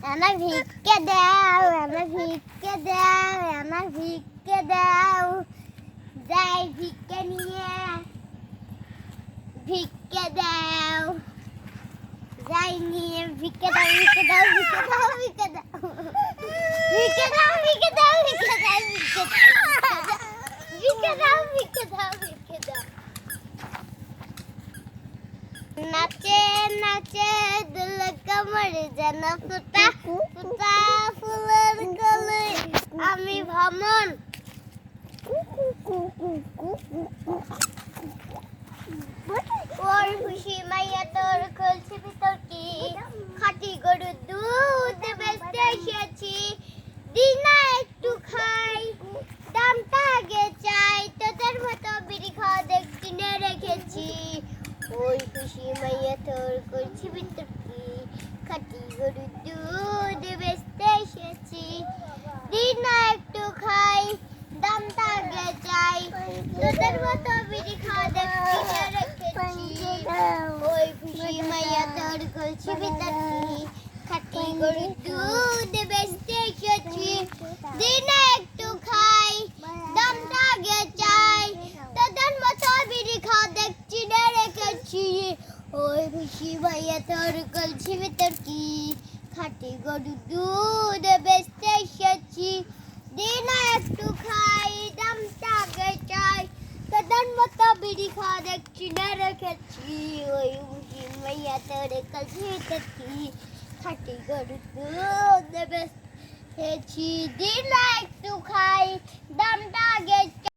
দাও আমার ভিক্ষে দাও আমার ভিক্ষে দাও যাই ভিক্ষে নিয়ে ভিক্ষে দাও যাই নিয়ে ভিক্ষে ভিক্ষে দাও ভিক্ষে দাও ভিক্ষে দাও ভিক্ষে দাও ভিক্ষে দাও ভিক্ষে দাও ভিক্ষে দাও ভিক্ষে দাও ভিক্ষে দাও নাচে নাচে দুল কমর যেন ফুটা ফুটা ফুলের গলে। আমি ভ্রমণ। ওর খুশি মাইয়া তোর খুলছি ভিতর কি? খাটি গরু দুধ বেচতে এসেছি। দিনা একটু খাই। দামটা আগে চাই। তোদের মতো বিড়ি খাওয়া দেখ কিনে রেখেছি। ওই খুশি মাইয়া তোর করছি ভিতর কি খাটি গরু দুধ বেচতে এসেছি দিনা একটু খাই দামটা আগে চাই তোদের মতো বিড়ি খাওয়া দেখ কিনে রেখেছি ওই খুশি মাইয়া তোর করছি ভিতর কি? খাটি গরু দুধ বেচতে এসেছি দিনে একটু খাই দামটা আগে চাই তোদের মতো বিড়ি খাওয়া দেখছি না রেখেছি ওই খুশি ভাইয়া তোর কলছি ভিতর কি খাটি গরু দুধ বেচতে এসেছি দিনে একটু খাই দামটা আগে চাই তোদের মতো বিড়ি খাওয়া দেখছি না রেখেছি ওই খুশি ভাইয়া তোর কলছি ভিতর কি খাটি গরু দুধ বেচতেছি দিনে